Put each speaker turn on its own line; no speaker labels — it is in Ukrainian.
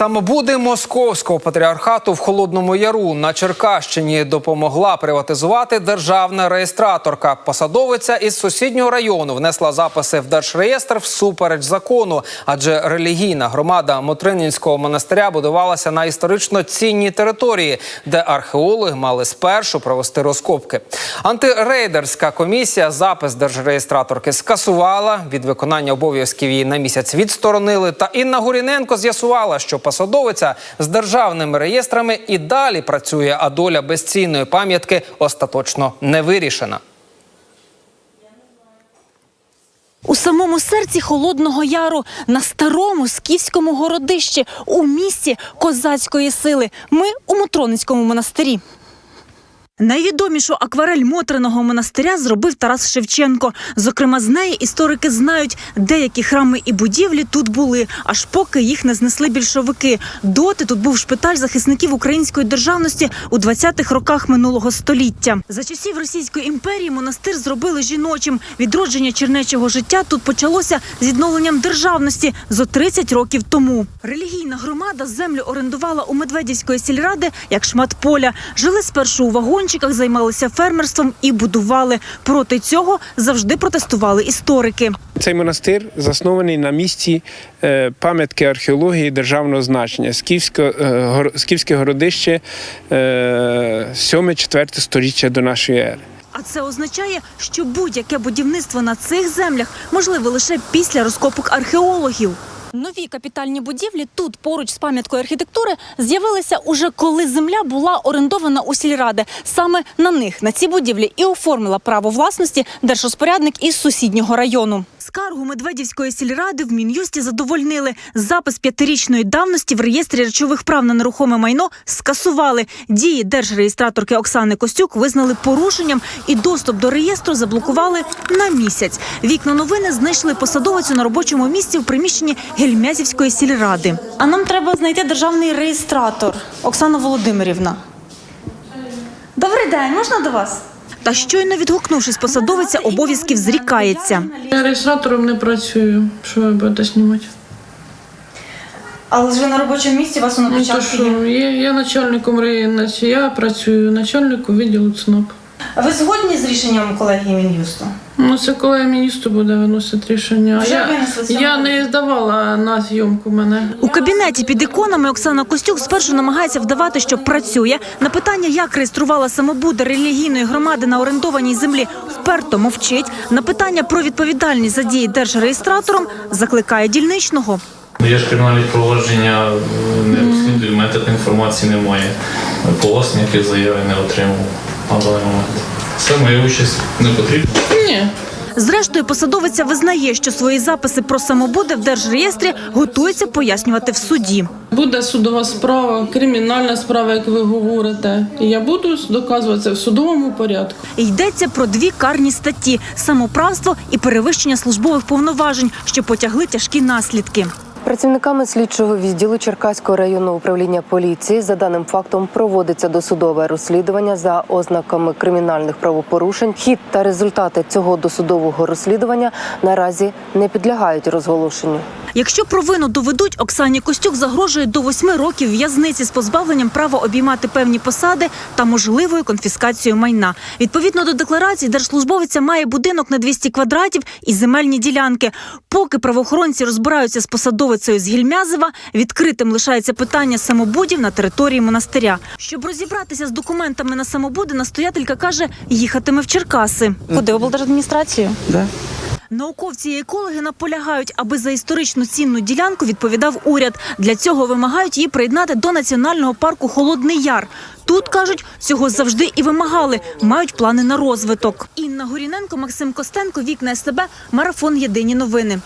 Самобуди московського патріархату в Холодному Яру на Черкащині допомогла приватизувати державна реєстраторка. Посадовиця із сусіднього району внесла записи в держреєстр всупереч закону, адже релігійна громада Мотринінського монастиря будувалася на історично цінній території, де археологи мали спершу провести розкопки. Антирейдерська комісія запис держреєстраторки скасувала. Від виконання обов'язків її на місяць відсторонили. Та Інна Гуріненко з'ясувала, що посадовиця з державними реєстрами і далі працює, а доля безцінної пам'ятки остаточно не вирішена.
У самому серці Холодного Яру на старому скіфському городищі у місті козацької сили. Ми у Мотроницькому монастирі. Найвідомішу акварель Мотриного монастиря зробив Тарас Шевченко. Зокрема, з неї історики знають, деякі храми і будівлі тут були, аж поки їх не знесли більшовики. Доти тут був шпиталь захисників української державності у 20-х роках минулого століття. За часів Російської імперії монастир зробили жіночим. Відродження чернечого життя тут почалося з відновленням державності зо 30 років тому. Релігійна громада землю орендувала у Медведівської сільради як шмат поля. Жили спершу у вагончиках, займалися фермерством і будували. Проти цього завжди протестували історики.
Цей монастир заснований на місці е, пам'ятки археології державного значення. Скіфське, е, городище е, 7-4 сторіччя до нашої ери.
А це означає, що будь-яке будівництво на цих землях можливе лише після розкопок археологів. Нові капітальні будівлі тут, поруч з пам'яткою архітектури, з'явилися уже коли земля була орендована у сільради. Саме на них на ці будівлі і оформила право власності держрозпорядник із сусіднього району. Скаргу Медведівської сільради в мін'юсті задовольнили. Запис п'ятирічної давності в реєстрі речових прав на нерухоме майно скасували. Дії держреєстраторки Оксани Костюк визнали порушенням і доступ до реєстру заблокували на місяць. Вікна новини знайшли посадовицю на робочому місці в приміщенні Гельмязівської сільради. А нам треба знайти державний реєстратор Оксана Володимирівна. Добрий день, можна до вас? Та щойно відгукнувшись, посадовиця обов'язків зрікається.
Я реєстратором не працюю. Що ви будете знімати?
Але ж ви на робочому місці вас воно
Ну, то що, є, я начальником реєстрації, я працюю начальником відділу ЦНАП.
Ви згодні з рішенням колегії Мін'юсту?
Ну, це коли міністр буде виносити рішення.
Вже
я,
винесли
я не здавала на зйомку мене.
У кабінеті під іконами Оксана Костюк спершу намагається вдавати, що працює. На питання, як реєструвала самобуда релігійної громади на орендованій землі, вперто мовчить. На питання про відповідальність за дії держреєстратором закликає дільничного.
Ну, Я ж кримінальні провадження е, не розслідую, в мене такої інформації немає. Полосник яких заяви не отримав на даний момент. Це моя участь не потрібна.
Ні.
Зрештою, посадовиця визнає, що свої записи про самобуди в держреєстрі готується пояснювати в суді.
Буде судова справа, кримінальна справа, як ви говорите. І я буду доказувати це в судовому порядку.
Йдеться про дві карні статті: самоправство і перевищення службових повноважень, що потягли тяжкі наслідки.
Працівниками слідчого відділу Черкаського районного управління поліції за даним фактом проводиться досудове розслідування за ознаками кримінальних правопорушень. Хід та результати цього досудового розслідування наразі не підлягають розголошенню.
Якщо провину доведуть, Оксані Костюк загрожує до восьми років в'язниці з позбавленням права обіймати певні посади та можливою конфіскацією майна. Відповідно до декларації, держслужбовиця має будинок на 200 квадратів і земельні ділянки. Поки правоохоронці розбираються з посадовицею з Гільмязева, відкритим лишається питання самобудів на території монастиря. Щоб розібратися з документами на самобуди, настоятелька каже, їхатиме в Черкаси. Куди облдержадміністрацію?
Да.
Науковці і екологи наполягають, аби за історично цінну ділянку відповідав уряд. Для цього вимагають її приєднати до національного парку Холодний Яр. Тут кажуть, цього завжди і вимагали. Мають плани на розвиток. Інна Горіненко, Максим Костенко, вікна СТБ, марафон Єдині новини.